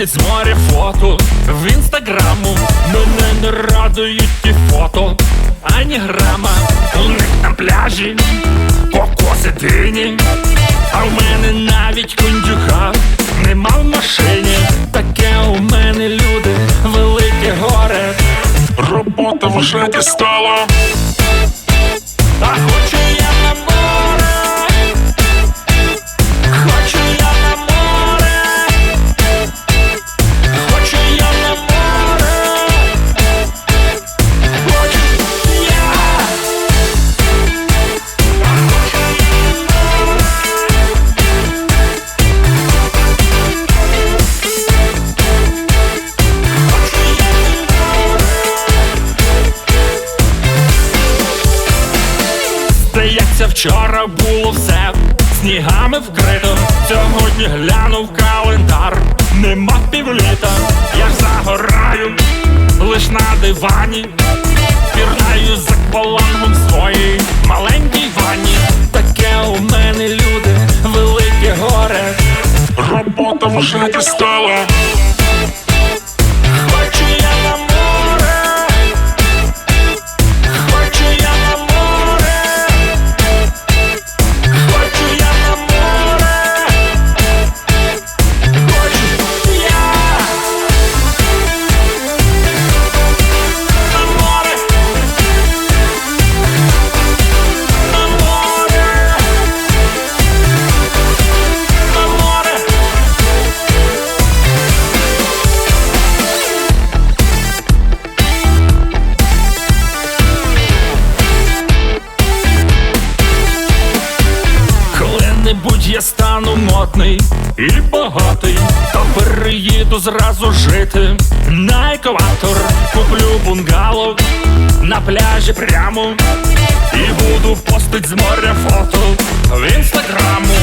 Постять з моря фото в інстаграму. Мене не радують ті фото, ані грама. У них на пляжі покоси дині, а в мене навіть кондюка нема в машині. Таке у мене люди, велике горе. Робота вже дістала. А хочу вчора було все снігами вкрито. Сьогодні глянув календар, нема півліта. Я загораю лиш на дивані, пірнаю з аквалангом своїй маленькій ванні. Таке у мене люди, велике горе. Робота вже дістала. Стану модний і багатий, то переїду зразу жити на екватор, куплю бунгало на пляжі прямо. І буду постить з моря фото в інстаграму,